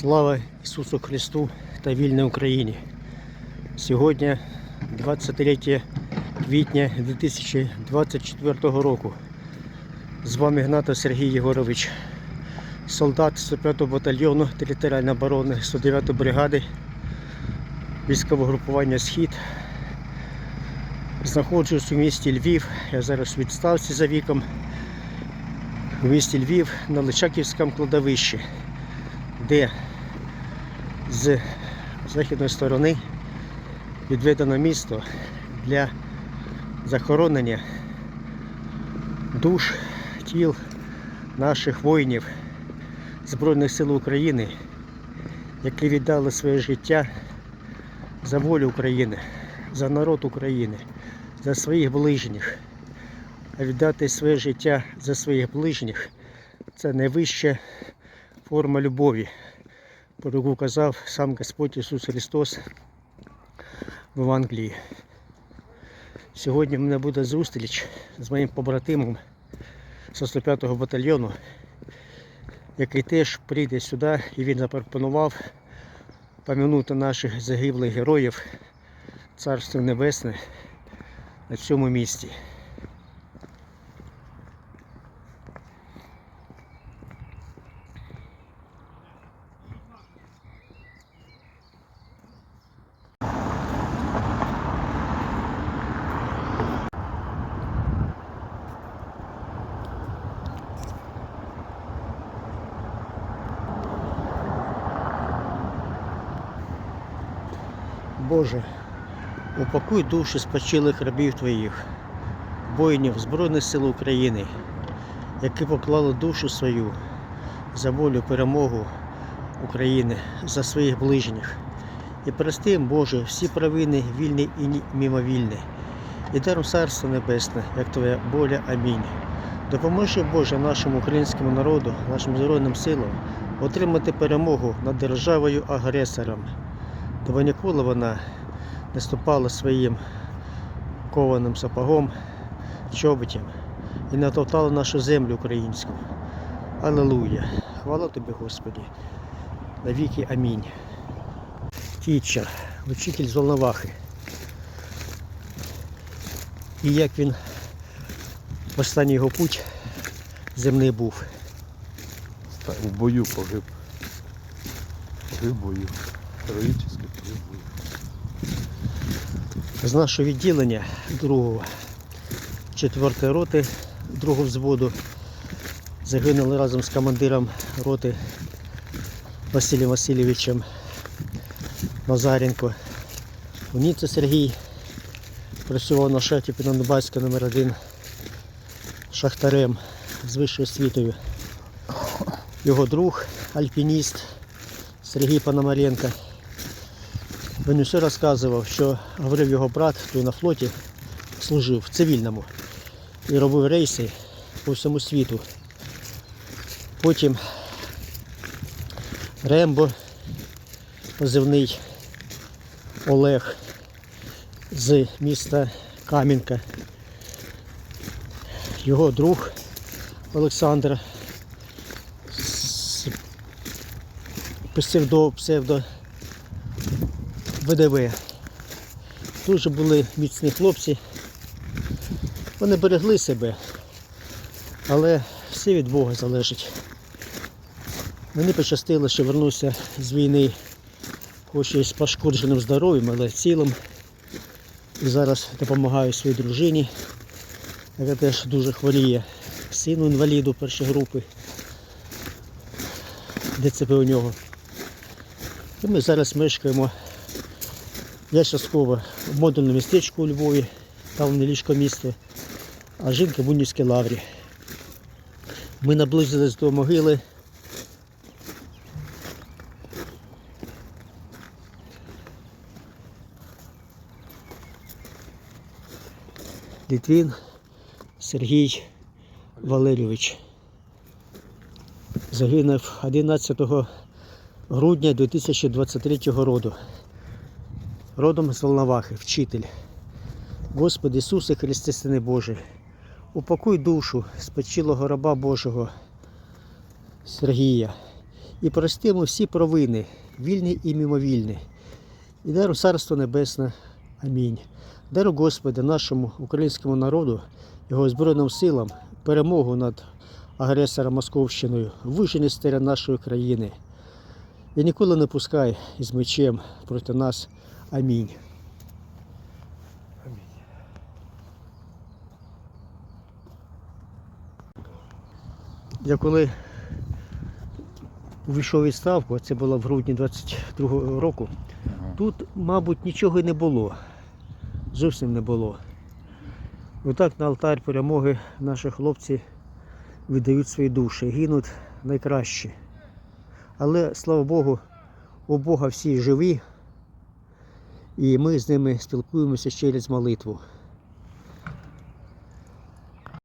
Слава Ісусу Христу та вільній Україні. Сьогодні 23 квітня 2024 року. З вами Гнатов Сергій Єгорович, солдат 105-го батальйону територіальної оборони 109-ї бригади військового групування Схід. Знаходжусь у місті Львів. Я зараз відставці за віком. У місті Львів на Личаківському кладовищі де з західної сторони відведено місто для захоронення душ тіл наших воїнів Збройних сил України, які віддали своє життя за волю України, за народ України, за своїх ближніх. А віддати своє життя за своїх ближніх це найвища форма любові, про яку казав сам Господь Ісус Христос в Евангелії. Сьогодні в мене буде зустріч з моїм побратимом з 105-го батальйону, який теж прийде сюди і він запропонував пам'янути наших загиблих героїв Царство Небесне на цьому місці. Боже, упакуй душі спочилих рабів Твоїх, воїнів Збройних сил України, які поклали душу свою за волю перемогу України, за своїх ближніх. І прости їм, Боже, всі провини вільні і ні- мимовільні. І даром Царство Небесне, як Твоя воля. Амінь. Допоможи, Боже, нашому українському народу, нашим Збройним силам отримати перемогу над державою-агресором. Тобто ніколи вона не ступала своїм кованим сапогом, чоботям і не топтала нашу землю українську. Аллилуйя! Хвала тобі, Господі! Навіки амінь. Тічер, учитель з Волновахи. І як він в останній його путь земний був. В бою погиб. Погиб бою. Бою. З нашого відділення другого 4 роти другого взводу загинули разом з командиром роти Василем Васильовичем Назаренко. Уніце Сергій працював на шахті Пінонобайська номер 1 шахтарем з вищою освітою. Його друг, альпініст Сергій Пономаренко. Він усе розказував, що говорив його брат, той на флоті служив в цивільному і робив рейси по всьому світу. Потім Рембо, позивний Олег з міста Кам'янка. Його друг Олександр з псевдо, псевдо ВДВ. Дуже були міцні хлопці. Вони берегли себе, але все від Бога залежить. Мені пощастило, що вернувся з війни, хоч і з пошкодженим здоров'ям, але цілим. І зараз допомагаю своїй дружині, яка теж дуже хворіє. Сину інваліду першої групи. ДЦП у нього. І ми зараз мешкаємо я частково в модульному містечку у Львові, там невеличке місто, а жінка в Унівській лаврі. Ми наблизились до могили. Літвін Сергій Валерійович. Загинув 11 грудня 2023 року родом з Волновахи, вчитель. Господи Ісусе Христе, Сине Божий, упакуй душу спочилого раба Божого Сергія і простимо всі провини, вільні і мимовільні. І дару Царство Небесне. Амінь. Дару Господи нашому українському народу, його Збройним силам, перемогу над агресором Московщиною, вижені з нашої країни. І ніколи не пускай із мечем проти нас. Амінь. Я коли увійшов у відставку, це було в грудні 22-го року, тут, мабуть, нічого не було. Зовсім не було. Отак на алтарь перемоги наші хлопці віддають свої душі, гинуть найкраще. Але слава Богу, у Бога всі живі, і ми з ними спілкуємося через молитву.